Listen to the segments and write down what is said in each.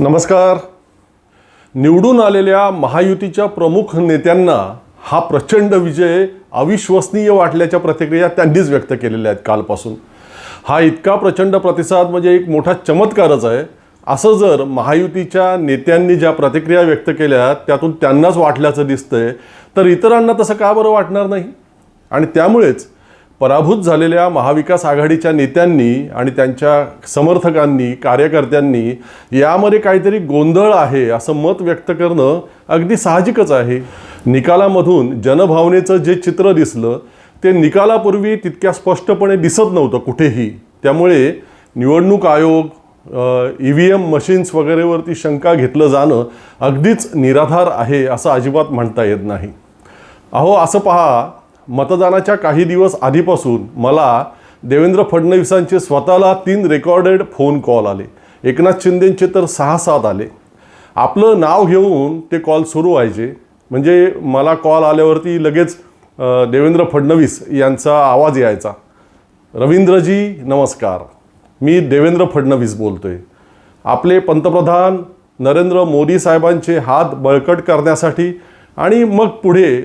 नमस्कार. निवडून आलेल्या महायुतीच्या प्रमुख नेत्यांना हा प्रचंड विजय अविश्वसनीय वाटल्याच्या प्रतिक्रिया त्यांनीच व्यक्त केलेल्या आहेत कालपासून. हा इतका प्रचंड प्रतिसाद म्हणजे एक मोठा चमत्कारच आहे. असं जर महायुतीच्या नेत्यांनी ज्या प्रतिक्रिया व्यक्त केल्या त्यातून त्यांनाच वाटल्याचं दिसतंय तर इतरांना तसं का बरं वाटणार नाही? आणि त्यामुळेच पराभूत झालेल्या महाविकास आघाडीच्या नेत्यांनी आणि त्यांच्या समर्थकांनी कार्यकर्त्यांनी यामध्ये काहीतरी गोंधळ आहे असं मत व्यक्त करणं अगदी साहजिकच आहे. निकालामधून जनभावनेचं जे चित्र दिसलं ते निकालापूर्वी तितक्या स्पष्टपणे दिसत नव्हतं कुठेही. त्यामुळे निवडणूक आयोग ई व्ही एम मशीन्स वगैरेवरती शंका घेतलं जाणं अगदीच निराधार आहे असं अजिबात म्हणता येत नाही. अहो असं पहा मतदानाच्या काही दिवस आधीपासून मला देवेंद्र फडणवीसांचे स्वतःला तीन रेकॉर्डेड फोन कॉल आले. एकनाथ शिंदेंचे तर सहा सात आले. आपलं नाव घेऊन ते कॉल सुरू व्हायचे. म्हणजे मला कॉल आल्यावरती लगेच देवेंद्र फडणवीस यांचा आवाज यायचा. रवींद्रजी नमस्कार. मी देवेंद्र फडणवीस बोलतो आहे आपले पंतप्रधान नरेंद्र मोदी साहेबांचे हात बळकट करण्यासाठी आणि मग पुढे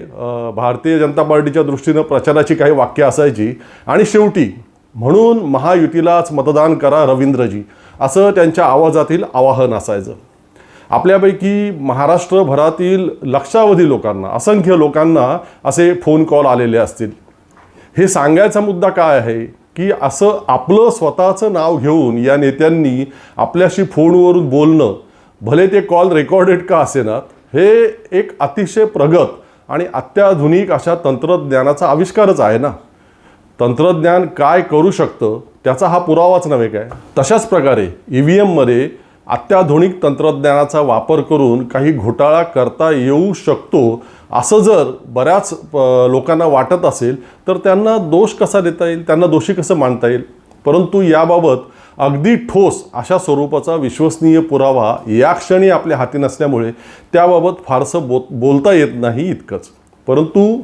भारतीय जनता पार्टीच्या दृष्टीनं प्रचाराची काही वाक्य असायची. आणि शेवटी म्हणून महायुतीलाच मतदान करा रवींद्रजी असं त्यांच्या आवाजातील आवाहन असायचं. आपल्यापैकी महाराष्ट्रभरातील लक्षावधी लोकांना असंख्य लोकांना असे फोन कॉल आलेले असतील. हे सांगायचा मुद्दा काय आहे? की असं आपलं स्वतःचं नाव घेऊन या नेत्यांनी आपल्याशी फोनवरून बोलणं भले ते कॉल रेकॉर्डेड का असेनात हे एक अतिशय प्रगत आणि अत्याधुनिक अशा तंत्रज्ञानाचा आविष्कारच आहे ना? तंत्रज्ञान काय करू शकतं त्याचा हा पुरावाच नव्हे काय? तशाच प्रकारे ई व्ही एममध्ये अत्याधुनिक तंत्रज्ञानाचा वापर करून काही घोटाळा करता येऊ शकतो असं जर बऱ्याच लोकांना वाटत असेल तर त्यांना दोष कसा देता येईल? त्यांना दोषी कसं मानता येईल? परंतु याबाबत अगदी ठोस अशा स्वरूपाचा विश्वसनीय पुरावा या क्षणी आपल्या हाती नसल्यामुळे त्याबाबत फारसं बो बोलता येत नाही इतकंच. परंतु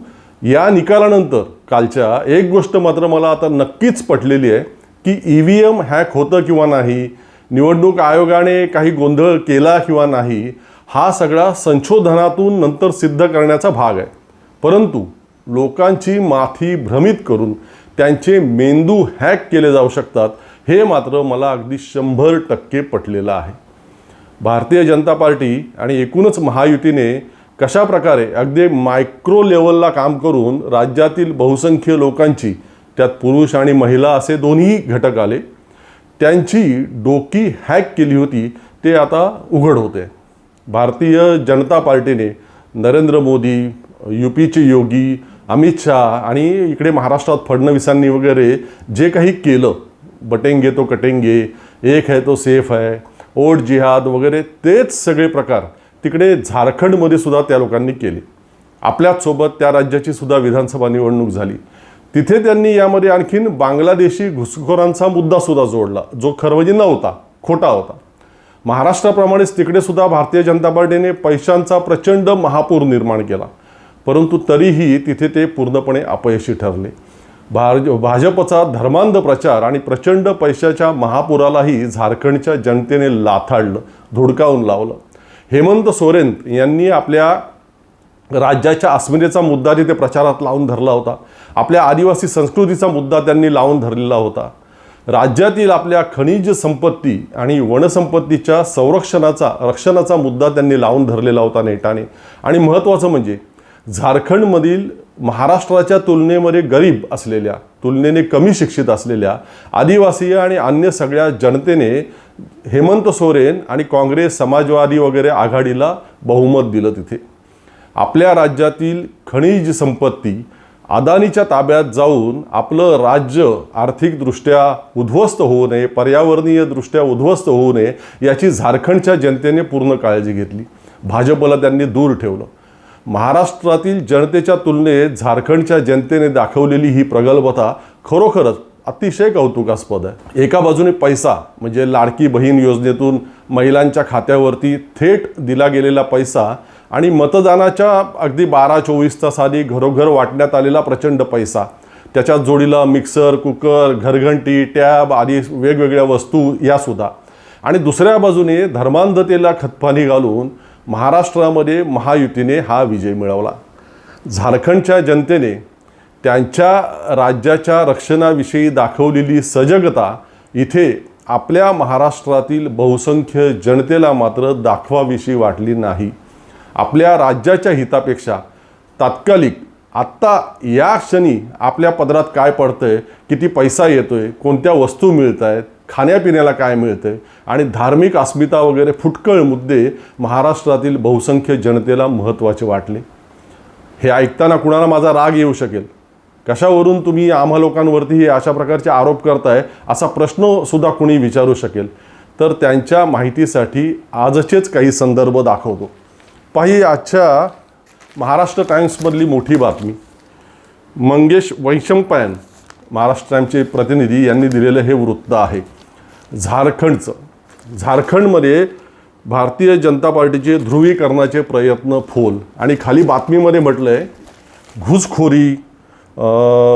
या निकालानंतर कालच्या एक गोष्ट मात्र मला आता नक्कीच पटलेली आहे की ई व्ही एम हॅक होतं किंवा नाही निवडणूक आयोगाने काही गोंधळ केला किंवा नाही हा सगळा संशोधनातून नंतर सिद्ध करण्याचा भाग आहे. परंतु लोकांची माथी भ्रमित करून त्यांचे मेंदू हॅक केले जाऊ शकतात हे मात्र मला अगदी शंभर टक्के पटलेलं आहे. भारतीय जनता पार्टी आणि एकूणच महायुतीने कशा प्रकारे अगदी मायक्रो लेवलला काम करून राज्यातील बहुसंख्य लोकांची त्यात पुरुष आणि महिला असे दोन्ही घटक आले त्यांची डोकी हॅक केली होती ते आता उघड होते. भारतीय जनता पार्टीने नरेंद्र मोदी यू पीचे योगी अमित शहा आणि इकडे महाराष्ट्रात फडणवीसांनी वगैरे जे काही केलं बटेंगे तो कटेंगे एक है तो सेफ है ओट जिहाद वगैरे तेच सगळे प्रकार तिकडे झारखंडमध्ये सुद्धा त्या लोकांनी केले. आपल्याचसोबत त्या राज्याची सुद्धा विधानसभा निवडणूक झाली. तिथे त्यांनी यामध्ये आणखीन बांगलादेशी घुसखोरांचा मुद्दासुद्धा जोडला जो खरवजी नव्हता खोटा होता. महाराष्ट्राप्रमाणेच तिकडे सुद्धा भारतीय जनता पार्टीने पैशांचा प्रचंड महापूर निर्माण केला. परंतु तरीही तिथे ते पूर्णपणे अपयशी ठरले. भार भाजपचा धर्मांध प्रचार आणि प्रचंड पैशाच्या महापुरालाही झारखंडच्या जनतेने लाथाडलं धुडकावून लावलं. हेमंत सोरेन यांनी आपल्या राज्याच्या अस्मितेचा मुद्दा तिथे प्रचारात लावून धरला होता. आपल्या आदिवासी संस्कृतीचा मुद्दा त्यांनी लावून धरलेला होता. राज्यातील आपल्या खनिज संपत्ती आणि वनसंपत्तीच्या संरक्षणाचा रक्षणाचा मुद्दा त्यांनी लावून धरलेला होता नेटाने. आणि महत्त्वाचं म्हणजे झारखंडमधील महाराष्ट्राच्या तुलनेमध्ये गरीब असलेल्या तुलनेने कमी शिक्षित असलेल्या आदिवासी आणि अन्य सगळ्या जनतेने हेमंत सोरेन आणि काँग्रेस समाजवादी वगैरे आघाडीला बहुमत दिलं तिथे. आपल्या राज्यातील खनिज संपत्ती अदानीच्या ताब्यात जाऊन आपलं राज्य आर्थिकदृष्ट्या उद्ध्वस्त होऊ नये पर्यावरणीयदृष्ट्या उद्ध्वस्त होऊ नये याची झारखंडच्या जनतेने पूर्ण काळजी घेतली. भाजपला त्यांनी दूर ठेवलं. महाराष्ट्रातील जनतेच्या तुलनेत झारखंडच्या जनतेने दाखवलेली ही प्रगल्भता खरोखरच अतिशय कौतुकास्पद आहे. एका बाजूने पैसा म्हणजे लाडकी बहीण योजनेतून महिलांच्या खात्यावरती थेट दिला गेलेला पैसा आणि मतदानाच्या अगदी बारा चोवीस तास आधी घरोघर वाटण्यात आलेला प्रचंड पैसा. त्याच्या जोडीला मिक्सर कुकर घरघंटी टॅब आदी वेगवेगळ्या वस्तू यासुद्धा. आणि दुसऱ्या बाजूने धर्मांधतेला खतपाणी घालून महाराष्ट्रामध्ये महायुतीने हा विजय मिळवला. झारखंडच्या जनतेने त्यांच्या राज्याच्या रक्षणाविषयी दाखवलेली सजगता इथे आपल्या महाराष्ट्रातील बहुसंख्य जनतेला मात्र दाखवाविषयी वाटली नाही. आपल्या राज्याच्या हितापेक्षा तात्कालिक आत्ता या क्षणी आपल्या पदरात काय पडतं आहे किती पैसा येतो आहे कोणत्या वस्तू मिळत आहेत खाण्यापिण्याला काय मिळतंय? आणि धार्मिक अस्मिता वगैरे फुटकळ मुद्दे महाराष्ट्रातील बहुसंख्य जनतेला महत्त्वाचे वाटले. हे ऐकताना कुणाला माझा राग येऊ शकेल? कशावरून तुम्ही आम्हा लोकांवरती हे अशा प्रकारचे आरोप करताय असा प्रश्नसुद्धा कुणी विचारू शकेल? तर त्यांच्या माहितीसाठी आजचेच काही संदर्भ दाखवतो. पाही आजच्या महाराष्ट्र टाईम्समधली मोठी बातमी. मंगेश वैशंपायन महाराष्ट्र टाईमचे प्रतिनिधी यांनी दिलेलं हे वृत्त आहे. झारखंडचं. झारखंडमध्ये भारतीय जनता पार्टीचे ध्रुवीकरणाचे प्रयत्न फोल. आणि खाली बातमीमध्ये म्हटलं आहे घुसखोरी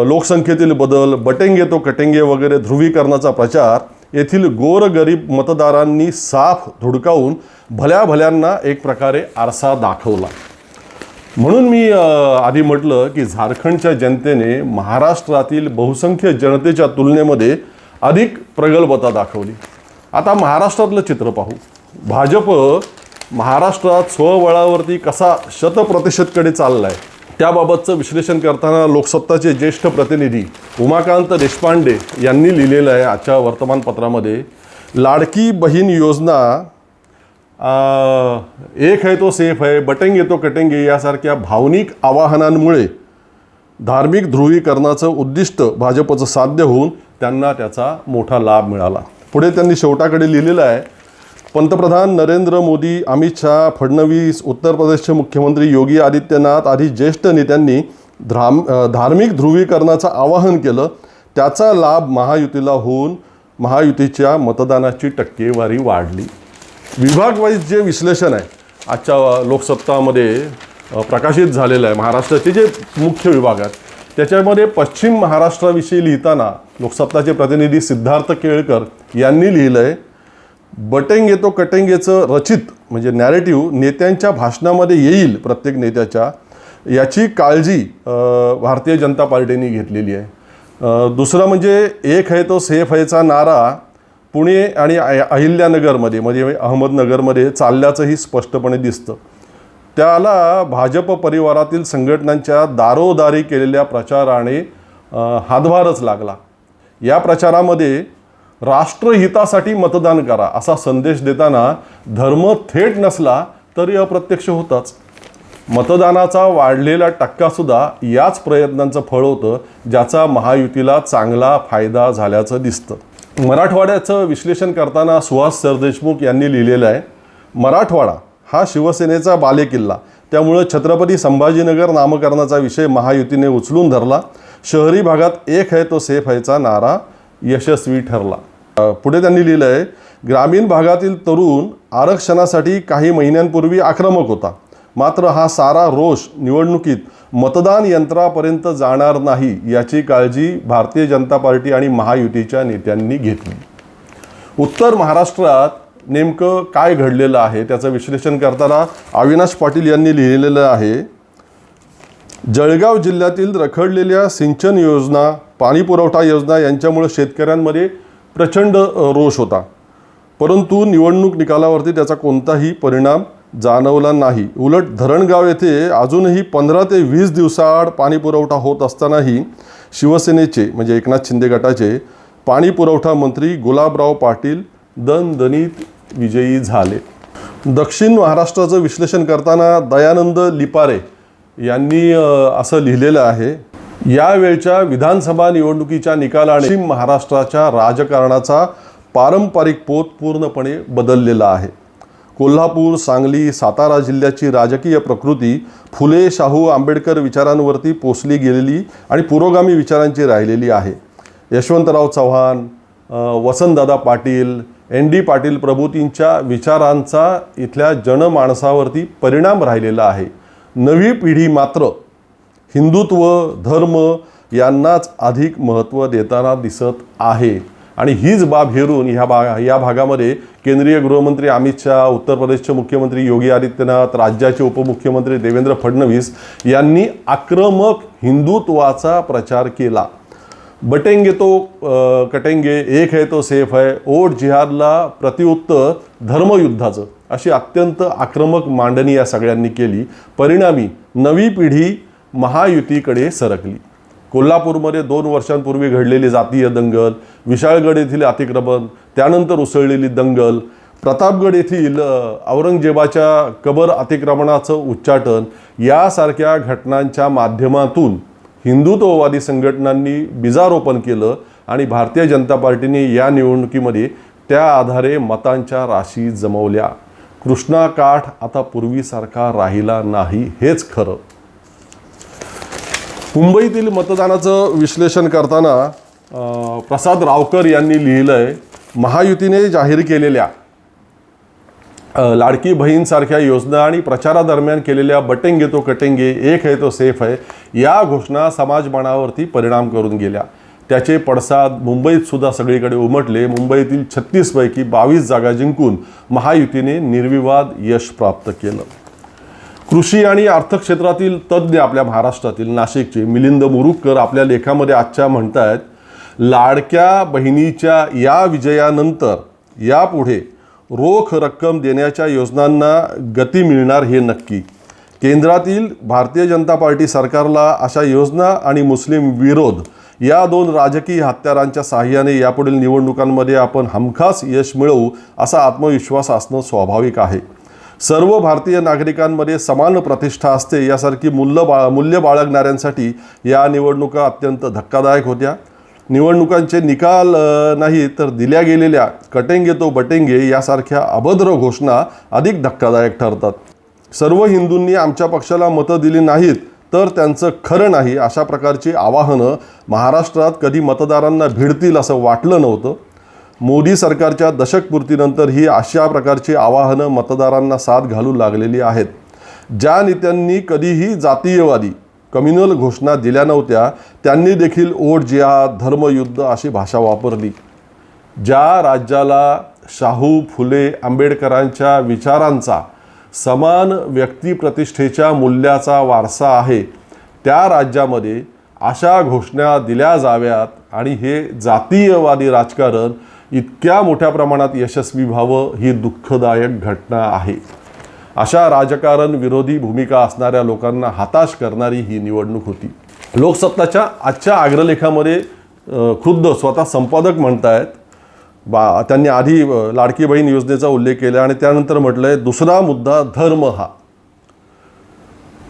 लोकसंख्येतील बदल बटेंगे तो कटेंगे वगैरे ध्रुवीकरणाचा प्रचार येथील गोरगरीब मतदारांनी साफ धुडकावून भल्या भल्यांना एक प्रकारे आरसा दाखवला. म्हणून मी आधी म्हटलं की झारखंडच्या जनतेने महाराष्ट्रातील बहुसंख्य जनतेच्या तुलनेमध्ये अधिक प्रगल्भता दाखवली. आता महाराष्ट्रातलं चित्र पाहू. भाजप महाराष्ट्रात स्वबळावरती कसा शतप्रतिशतकडे चालला आहे त्याबाबतचं विश्लेषण करताना लोकसत्ताचे ज्येष्ठ प्रतिनिधी उमाकांत देशपांडे यांनी लिहिलेलं आहे आजच्या वर्तमानपत्रामध्ये. लाडकी बहीण योजना आ, एक है तो सेफ है बटेंगे तो कटेंगे यासारख्या भावनिक आवाहनांमुळे धार्मिक ध्रुवीकरणाचं उद्दिष्ट भाजपचं साध्य होऊन त्यांना त्याचा मोठा लाभ मिळाला. पुढे त्यांनी शेवटाकडे लिहिलेलं आहे पंतप्रधान नरेंद्र मोदी अमित शहा फडणवीस उत्तर प्रदेशचे मुख्यमंत्री योगी आदित्यनाथ आदी ज्येष्ठ नेत्यांनी ध्राम धार्मिक ध्रुवीकरणाचं आवाहन केलं. त्याचा लाभ महायुतीला होऊन महायुतीच्या मतदानाची टक्केवारी वाढली. विभागवाईज जे विश्लेषण आहे आजच्या लोकसत्तामध्ये प्रकाशित झालेलं आहे. महाराष्ट्राचे जे मुख्य विभाग आहेत त्याच्यामध्ये पश्चिम महाराष्ट्राविषयी लिहिताना लोकसत्ताचे प्रतिनिधी सिद्धार्थ केळकर यांनी लिहिलं आहे बटेंगे तो कटेंगेचं रचित म्हणजे नॅरेटिव्ह नेत्यांच्या भाषणामध्ये येईल प्रत्येक नेत्याच्या याची काळजी भारतीय जनता पार्टीने घेतलेली आहे. दुसरं म्हणजे एक है तो सेफ हैचा नारा पुणे आणि अहिल्यानगरमध्ये म्हणजे अहमदनगरमध्ये चालल्याचंही स्पष्टपणे दिसतं. त्याला भाजप परिवारातील संघटनांच्या दारोदारी केलेल्या प्रचाराने हातभारच लागला. या प्रचारामध्ये राष्ट्रहितासाठी मतदान करा असा संदेश देताना धर्म थेट नसला तरी अप्रत्यक्ष होताच. मतदानाचा वाढलेला टक्कासुद्धा याच प्रयत्नांचं फळ होतं ज्याचा महायुतीला चांगला फायदा झाल्याचं दिसतं. मराठवाड्याचं विश्लेषण करताना सुहास सरदेशमुख यांनी लिहिलेलं आहे मराठवाडा हा शिवसेनेचा बालेकिल्ला. त्यामुळं छत्रपती संभाजीनगर नामकरणाचा विषय महायुतीने उचलून धरला. शहरी भागात एक है तो सेफ हैचा नारा यशस्वी ठरला. पुढे त्यांनी लिहिलं आहे ग्रामीण भागातील तरुण आरक्षणासाठी काही महिन्यांपूर्वी आक्रमक होता. मात्र हा सारा रोष निवडणुकीत मतदान यंत्रापर्यंत जाणार नाही याची काळजी भारतीय जनता पार्टी आणि महायुतीच्या नेत्यांनी घेतली. उत्तर महाराष्ट्रात नेमकं काय घडलेलं आहे त्याचं विश्लेषण करताना अविनाश पाटील यांनी लिहिलेलं आहे जळगाव जिल्ह्यातील रखडलेल्या सिंचन योजना पाणी पुरवठा योजना यांच्यामुळे शेतकऱ्यांमध्ये प्रचंड रोष होता. परंतु निवडणूक निकालावरती त्याचा कोणताही परिणाम जाणवला नाही. उलट धरणगाव येथे अजूनही पंधरा ते वीस दिवसाआड पाणी पुरवठा होत असतानाही शिवसेनेचे म्हणजे एकनाथ शिंदे गटाचे पाणीपुरवठा मंत्री गुलाबराव पाटील दणदणीत विजयी झाले. दक्षिण महाराष्ट्राचं विश्लेषण करताना दयानंद लिपारे यांनी असं लिहिलेलं आहे यावेळच्या विधानसभा निवडणुकीच्या निकालाने पश्चिम महाराष्ट्राच्या राजकारणाचा पारंपरिक पोत पूर्णपणे बदललेला आहे. कोल्हापूर सांगली सातारा जिल्ह्याची राजकीय प्रकृती फुले शाहू आंबेडकर विचारांवरती पोचली गेलेली आणि पुरोगामी विचारांची राहिलेली आहे. यशवंतराव चव्हाण वसंतदादा पाटील एन डी पाटील प्रभूतींच्या विचारांचा इथल्या जनमाणसावरती परिणाम राहिलेला आहे. नवी पिढी मात्र हिंदुत्व धर्म यांनाच अधिक महत्त्व देताना दिसत आहे. आणि हीच बाब हेरून ह्या भा या भागामध्ये केंद्रीय गृहमंत्री अमित शहा उत्तर प्रदेशचे मुख्यमंत्री योगी आदित्यनाथ राज्याचे उपमुख्यमंत्री देवेंद्र फडणवीस यांनी आक्रमक हिंदुत्वाचा प्रचार केला. बटेंगे तो कटेंगे एक है तो सेफ है. ओट जिहादला प्रतिउत्तर धर्मयुद्धाचं अशी अत्यंत आक्रमक मांडणी या सगळ्यांनी केली. परिणामी नवी पिढी महायुतीकडे सरकली. कोल्हापूरमध्ये दोन वर्षांपूर्वी घडलेली जातीय दंगल विशाळगड येथील अतिक्रमण त्यानंतर उसळलेली दंगल प्रतापगड येथील औरंगजेबाच्या कबर अतिक्रमणाचं उच्चाटन यासारख्या घटनांच्या माध्यमातून हिंदुत्ववादी संघटनांनी बीजारोपण केलं आणि भारतीय जनता पार्टीने या निवडणुकीमध्ये त्या आधारे मतांच्या राशी जमवल्या. कृष्णा काठ आता पूर्वीसारखा राहिला नाही हेच खरं. मुंबईतील मतदानाचं विश्लेषण करताना प्रसाद रावकर यांनी लिहिलं आहे महायुतीने जाहीर केलेल्या लाडकी बहीणसारख्या योजना आणि प्रचारादरम्यान केलेल्या बटेंगे तो कटेंगे एक है तो सेफ आहे या घोषणा समाजमानावरती परिणाम करून गेल्या. त्याचे पडसाद मुंबईत सुद्धा सगळीकडे उमटले. मुंबईतील छत्तीसपैकी बावीस जागा जिंकून महायुतीने निर्विवाद यश प्राप्त केलं. कृषी आणि अर्थक्षेत्रातील तज्ज्ञ आपल्या महाराष्ट्रातील नाशिकचे मिलिंद मुरुककर आपल्या लेखामध्ये आजच्या म्हणतायत लाडक्या बहिणीच्या या विजयानंतर यापुढे रोख रक्कम देण्याच्या योजनांना गती मिळणार हे नक्की. केंद्रातील भारतीय जनता पार्टी सरकारला अशा योजना आणि मुस्लिम विरोध या दोन राजकीय हत्यारांच्या सहाय्याने यापुढील निवडणुकांमध्ये आपण हमखास यश मिळवू असा आत्मविश्वास असणं स्वाभाविक आहे. सर्व भारतीय नागरिकांमध्ये समान प्रतिष्ठा असते यासारखी मूल्य बाळ मूल्य बाळगणाऱ्यांसाठी या निवडणुका अत्यंत धक्कादायक होत्या. निवडणुकांचे निकाल नाही तर दिल्या गेलेल्या कटेंगे तो बटेंगे यासारख्या अभद्र घोषणा अधिक धक्कादायक ठरतात. सर्व हिंदूंनी आमच्या पक्षाला मतं दिली नाहीत तर त्यांचं खरं नाही अशा प्रकारची आवाहनं महाराष्ट्रात कधी मतदारांना भिडतील असं वाटलं नव्हतं. मोदी सरकारच्या दशकपूर्तीनंतर ही अशा प्रकारची आवाहनं मतदारांना साथ घालू लागलेली आहेत. ज्या नेत्यांनी कधीही जातीयवादी कम्युनल घोषणा दिल्या नव्हत्या त्यांनी देखील ओट जिहाद धर्मयुद्ध अशी भाषा वापरली. ज्या राज्याला शाहू फुले आंबेडकरांच्या विचारांचा समान व्यक्तिप्रतिष्ठेच्या मूल्याचा वारसा आहे त्या राज्यामध्ये अशा घोषणा दिल्या जाव्यात आणि हे जातीयवादी राजकारण इतक्या मोठ्या प्रमाणात यशस्वी व्हावं ही दुःखदायक घटना आहे. अशा राजकारण विरोधी भूमिका असणाऱ्या लोकांना हताश करणारी ही निवडणूक होती. लोकसत्ताच्या आजच्या अग्रलेखामध्ये खुद्द स्वतः संपादक म्हणतायत. बा त्यांनी आधी लाडकी बहीण योजनेचा उल्लेख केला आणि त्यानंतर म्हटलं आहे दुसरा मुद्दा धर्म हा.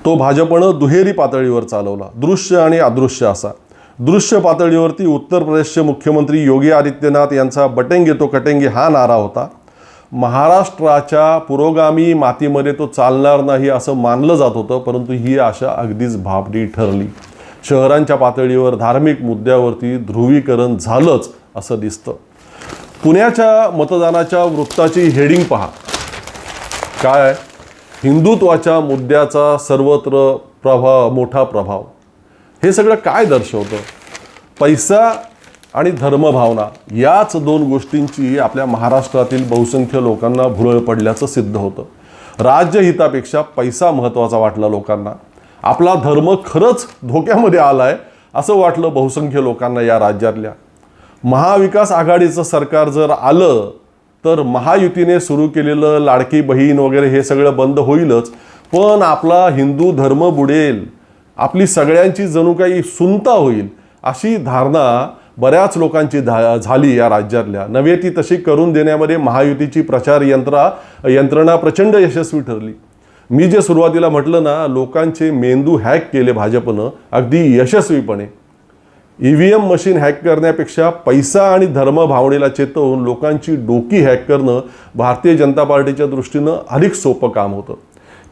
तो भाजपनं दुहेरी पातळीवर चालवला. दृश्य आणि अदृश्य असा. दृश्य पातळीवरती उत्तर प्रदेशचे मुख्यमंत्री योगी आदित्यनाथ यांचा बटेंगे तो कटेंगे हा नारा होता. महाराष्ट्राच्या पुरोगामी मातीमध्ये तो चालणार नाही असं मानलं जात होतं परंतु ही आशा अगदीच भाबडी ठरली. शहरांच्या पातळीवर धार्मिक मुद्द्यावरती ध्रुवीकरण झालंच असं दिसतं. पुण्याच्या मतदानाच्या वृत्ताची हेडिंग पहा. काय? हिंदुत्वाच्या मुद्द्याचा सर्वत्र प्रभाव मोठा प्रभाव. हे सगळं काय दर्शवतं? पैसा आणि धर्मभावना याच दोन गोष्टींची आपल्या महाराष्ट्रातील बहुसंख्य लोकांना भुरळ पडल्याचं सिद्ध होतं. राज्यहितापेक्षा पैसा महत्त्वाचा वाटला लोकांना. आपला धर्म खरंच धोक्यामध्ये आलाय असं वाटलं बहुसंख्य लोकांना या राज्यातल्या. महाविकास आघाडीचं सरकार जर आलं तर महायुतीने सुरू केलेलं लाडकी बहीण वगैरे हे सगळं बंद होईलच पण आपला हिंदू धर्म बुडेल आपली सगळ्यांची जणू काही सुनता होईल अशी धारणा बऱ्याच लोकांची धा झाली या राज्यातल्या. नव्हे ती तशी करून देण्यामध्ये महायुतीची प्रचार यंत्रा यंत्रणा प्रचंड यशस्वी ठरली. मी जे सुरुवातीला म्हटलं ना लोकांचे मेंदू हॅक केले भाजपनं अगदी यशस्वीपणे. E V M machine hack करण्यापेक्षा पैसा आणि धर्म भावनेला चेतवून लोकांची डोकी हॅक करणं भारतीय जनता पार्टीच्या दृष्टीनं अधिक सोपं काम होतं.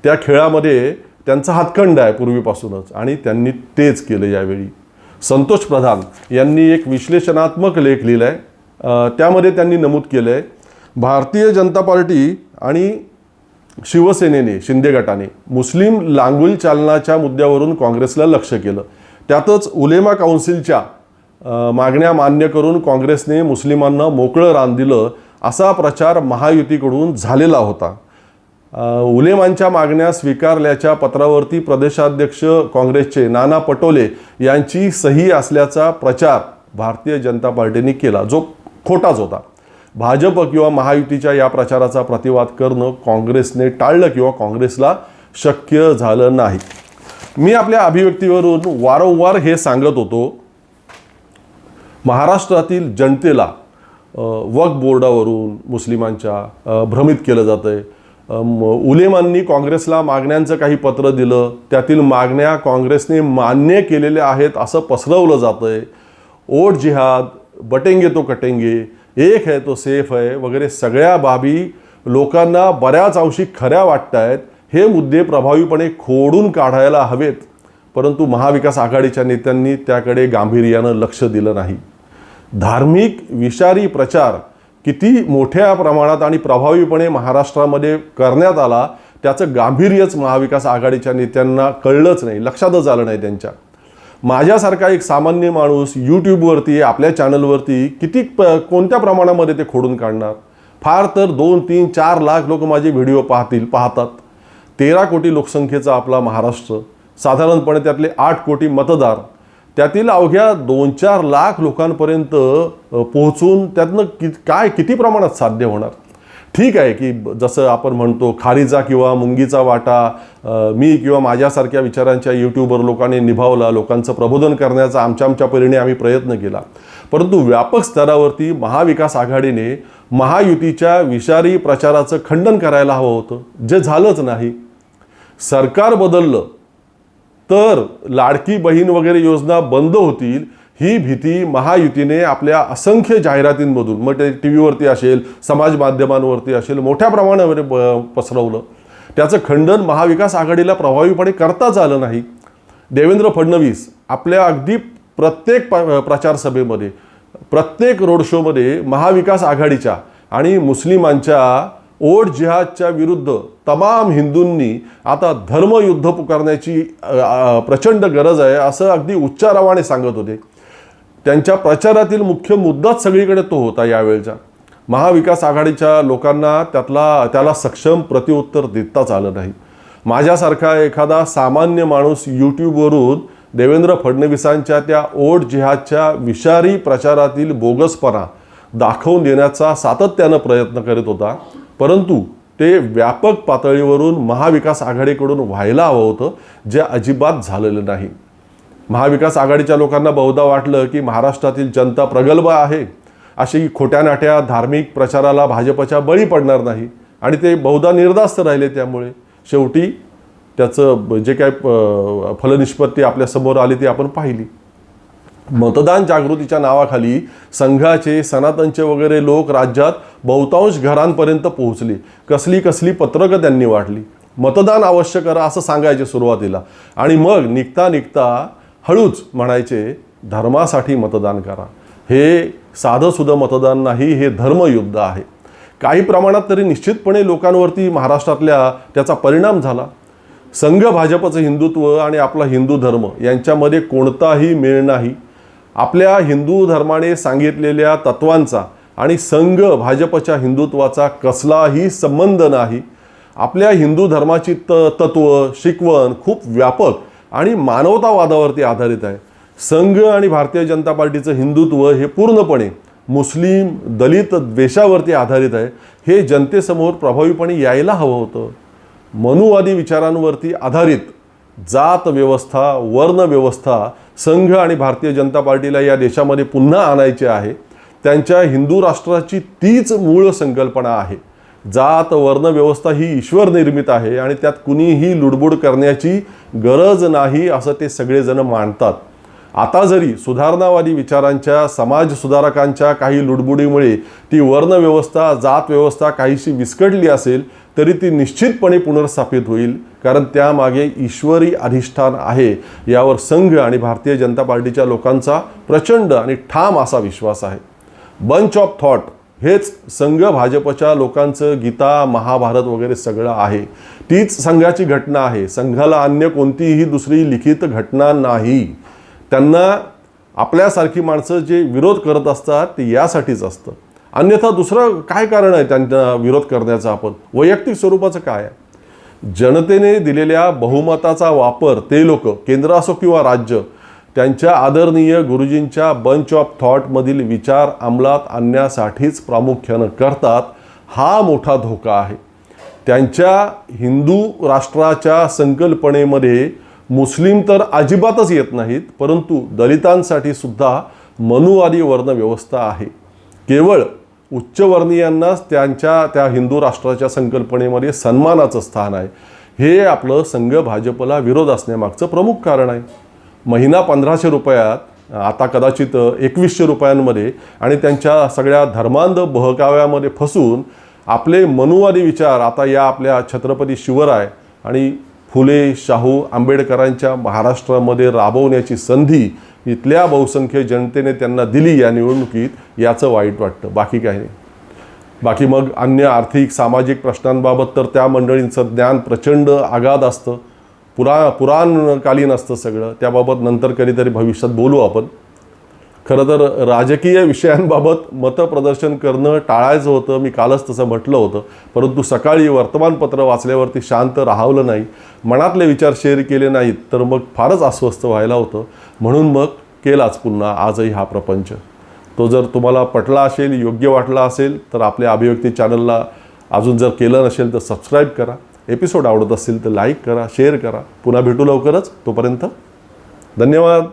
त्या खेळामध्ये त्यांचा हातखंड आहे पूर्वीपासूनच आणि त्यांनी तेच केलं यावेळी. संतोष प्रधान यांनी एक विश्लेषणात्मक लेख लिहिला आहे त्यामध्ये त्यांनी नमूद केलं आहे भारतीय जनता पार्टी आणि शिवसेनेने शिंदे गटाने मुस्लिम लांगुल चालनाच्या मुद्द्यावरून काँग्रेसला लक्ष केलं. त्यातच उलेमा काउन्सिलच्या मागण्या मान्य करून काँग्रेसने मुस्लिमांना मोकळं रान दिलं असा प्रचार महायुतीकडून झालेला होता. उलेमांच्या मागण्या स्वीकारल्याच्या पत्रावरती प्रदेशाध्यक्ष काँग्रेसचे नाना पटोले यांची सही असल्याचा प्रचार भारतीय जनता पार्टीने केला जो खोटाच होता. भाजप किंवा महायुतीच्या या प्रचाराचा प्रतिवाद करणं काँग्रेसने टाळलं किंवा काँग्रेसला शक्य झालं नाही. मी आपल्या अभिव्यक्तीवरून वारंवार हे सांगत होतो महाराष्ट्रातील जनतेला वक्फ बोर्डावरून मुस्लिमांच्या भ्रमित केलं जातं आहे उलेमांनी काँग्रेसला मागण्यांचं काही पत्र दिलं. त्यातील मागण्या काँग्रेसने मान्य केलेल्या आहेत असं पसरवलं जातं आहे ओट जिहाद बटेंगे तो कटेंगे एक है तो सेफ आहे वगैरे सगळ्या बाबी लोकांना बऱ्याच अंशी खऱ्या वाटत आहेत हे मुद्दे प्रभावीपणे खोडून काढायला हवेत. परंतु महाविकास आघाडीच्या नेत्यांनी त्याकडे गांभीर्यानं लक्ष दिलं नाही. धार्मिक विषारी प्रचार किती मोठ्या प्रमाणात आणि प्रभावीपणे महाराष्ट्रामध्ये करण्यात आला त्याचं गांभीर्यच महाविकास आघाडीच्या नेत्यांना कळलंच नाही लक्षातच आलं नाही त्यांच्या. माझ्यासारखा एक सामान्य माणूस यूट्यूबवरती आपल्या चॅनलवरती किती प कोणत्या प्रमाणामध्ये ते खोडून काढणार? फार तर दोन तीन चार लाख लोक माझे व्हिडिओ पाहतील पाहतात. तेरा कोटी लोकसंख्येचा आपला महाराष्ट्र साधारणपणे त्यातले आठ कोटी मतदार. त्यातील अवघ्या दोन चार लाख लोकांपर्यंत पोहोचून त्यातनं कि काय किती प्रमाणात साध्य होणार? ठीक आहे की जसं आपण म्हणतो खारीचा किंवा मुंगीचा वाटा मी किंवा माझ्यासारख्या विचारांच्या यूट्यूबर लोकांनी निभावला लोकांचं प्रबोधन करण्याचा आमच्या आमच्या परीने आम्ही प्रयत्न केला. परंतु व्यापक स्तरावरती महाविकास आघाडीने महायुतीच्या विषारी प्रचाराचं खंडन करायला हवं होतं. जे झालंच नाही. सरकार बदललं. तर लाडकी बहीण वगैरे योजना बंद होतील ही भीती महायुतीने आपल्या असंख्य जाहिरातींमधून मग ते टी व्हीवरती असेल समाज माध्यमांवरती असेल मोठ्या प्रमाणावर पसरवलं. त्याचं खंडन महाविकास आघाडीला प्रभावीपणे करताच आलं नाही. देवेंद्र फडणवीस आपल्या अगदी प्रत्येक प्रचारसभेमध्ये प्रत्येक रोड शोमध्ये महाविकास आघाडीच्या आणि मुस्लिमांच्या ओट जिहादच्या विरुद्ध तमाम हिंदूंनी आता धर्मयुद्ध पुकारण्याची प्रचंड गरज आहे असं अगदी उच्चारावाने सांगत होते. त्यांच्या प्रचारातील मुख्य मुद्दाच सगळीकडे तो होता यावेळचा. महाविकास आघाडीच्या लोकांना त्यातला त्याला सक्षम प्रत्युत्तर देताच आलं नाही. माझ्यासारखा एखादा सामान्य माणूस यूट्यूबवरून देवेंद्र फडणवीसांच्या त्या ओट जिहादच्या विषारी प्रचारातील बोगसपणा दाखवून देण्याचा सातत्यानं प्रयत्न करीत होता. परंतु ते व्यापक पातळीवरून महाविकास आघाडीकडून व्हायला हवं होतं जे अजिबात झालेलं नाही. महाविकास आघाडीच्या लोकांना बहुधा वाटलं की महाराष्ट्रातील जनता प्रगल्भ आहे अशी खोट्या नाट्या धार्मिक प्रचाराला भाजपच्या बळी पडणार नाही आणि ते बहुधा निर्धास्त राहिले त्यामुळे. शेवटी त्याचं जे काय फलनिष्पत्ती आपल्यासमोर आली ती आपण पाहिली. मतदान जागृतीच्या नावाखाली संघाचे सनातनचे वगैरे लोक राज्यात बहुतांश घरांपर्यंत पोहोचले. कसली कसली पत्रकं त्यांनी वाटली. मतदान अवश्य करा असं सांगायचे सुरुवातीला. आणि मग निघता निघता हळूच म्हणायचे धर्मासाठी मतदान करा. हे साधंसुधं मतदान नाही हे धर्मयुद्ध आहे. काही प्रमाणात तरी निश्चितपणे लोकांवरती महाराष्ट्रातल्या त्याचा परिणाम झाला. संघ भाजपचं हिंदुत्व आणि आपला हिंदू धर्म यांच्यामध्ये कोणताही मेळ नाही. आपल्या हिंदू धर्माने सांगितलेल्या तत्वांचा आणि संघ भाजपच्या हिंदुत्वाचा कसलाही संबंध नाही. आपल्या हिंदू धर्माची त तत्व शिकवण खूप व्यापक आणि मानवतावादावरती आधारित आहे. संघ आणि भारतीय जनता पार्टीचं हिंदुत्व हे पूर्णपणे मुस्लिम दलित द्वेषावरती आधारित आहे. हे जनतेसमोर प्रभावीपणे यायला हवं होतं. मनुवादी विचारांवरती आधारित जात व्यवस्था वर्ण व्यवस्था संघ आणि भारतीय जनता पार्टीला या देशामध्ये पुन्हा आणायचे आहे. त्यांच्या हिंदू राष्ट्राची तीच मूळ संकल्पना आहे. जात वर्ण व्यवस्था ही ईश्वर निर्मित आहे आणि त्यात कुणीही लुडबुड करण्याची गरज नाही असं ते सगळेजण मानतात. आता जरी सुधारणावादी विचारांच्या समाज सुधारकांच्या काही लुडबुडीमुळे ती वर्णव्यवस्था जात व्यवस्था काहीशी विस्कटली असेल तरी ती निश्चितपणे पुनर्स्थापित होईल कारण त्यामागे ईश्वरी अधिष्ठान आहे. यावर संघ आणि भारतीय जनता पार्टीच्या लोकांचा प्रचंड आणि ठाम असा विश्वास आहे. बंच ऑफ थॉट हेच संघ भाजपच्या लोकांचं गीता महाभारत वगैरे सगळं आहे. तीच संघाची घटना आहे. संघाला अन्य कोणतीही दुसरी लिखित घटना नाही. त्यांना आपल्यासारखी माणसं जे विरोध करत असतात ते यासाठीच असतं. अन्यथा दुसरं काय कारण आहे त्यांना विरोध करण्याचं आपण? वैयक्तिक स्वरूपाचं काय आहे? जनतेने दिलेल्या बहुमताचा वापर ते लोक केंद्र असो किंवा राज्य त्यांच्या आदरणीय गुरुजींच्या बंच ऑफ थॉटमधील विचार अंमलात आणण्यासाठीच प्रामुख्यानं करतात हा मोठा धोका आहे. त्यांच्या हिंदू राष्ट्राच्या संकल्पनेमध्ये मुस्लिम तर अजिबातच येत नाहीत परंतु दलितांसाठी सुद्धा मनुवादी वर्ण व्यवस्था आहे. केवळ उच्चवर्णीयांनाच त्यांच्या त्या हिंदू राष्ट्राच्या संकल्पनेमध्ये सन्मानाचं स्थान आहे. हे आपलं संघ भाजपला विरोध असण्यामागचं प्रमुख कारण आहे. महिना पंधराशे रुपयात आता कदाचित एकवीसशे रुपयांमध्ये आणि त्यांच्या सगळ्या धर्मांध बहकाव्यामध्ये फसून आपले मनुवादी विचार आता या आपल्या छत्रपती शिवराय आणि फुले शाहू आंबेडकरांच्या महाराष्ट्रामध्ये राबवण्याची संधी इथल्या बहुसंख्य जनतेने त्यांना दिली या निवडणुकीत याचं वाईट वाटतं. बाकी काही नाही. बाकी मग अन्य आर्थिक सामाजिक प्रश्नांबाबत तर त्या मंडळींचं ज्ञान प्रचंड आगाध असतं. पुरा पुराणकालीन असतं सगळं. त्याबाबत नंतर कधीतरी भविष्यात बोलू आपण. खरं तर राजकीय विषयांबाबत मतप्रदर्शन करणं टाळायचं होतं. मी कालच तसं म्हटलं होतं. परंतु सकाळी वर्तमानपत्र वाचल्यावरती शांत राहावलं नाही. मनातले विचार शेअर केले नाहीत तर मग फारच अस्वस्थ व्हायला होतं. म्हणून मग केलाच पुन्हा आजही हा प्रपंच. तो जर तुम्हाला पटला असेल योग्य वाटला असेल तर आपल्या अभिव्यक्ती चॅनलला अजून जर केलं नसेल तर सबस्क्राईब करा. एपिसोड आवडत असेल तर लाईक करा शेअर करा. पुन्हा भेटू लवकरच. तोपर्यंत धन्यवाद.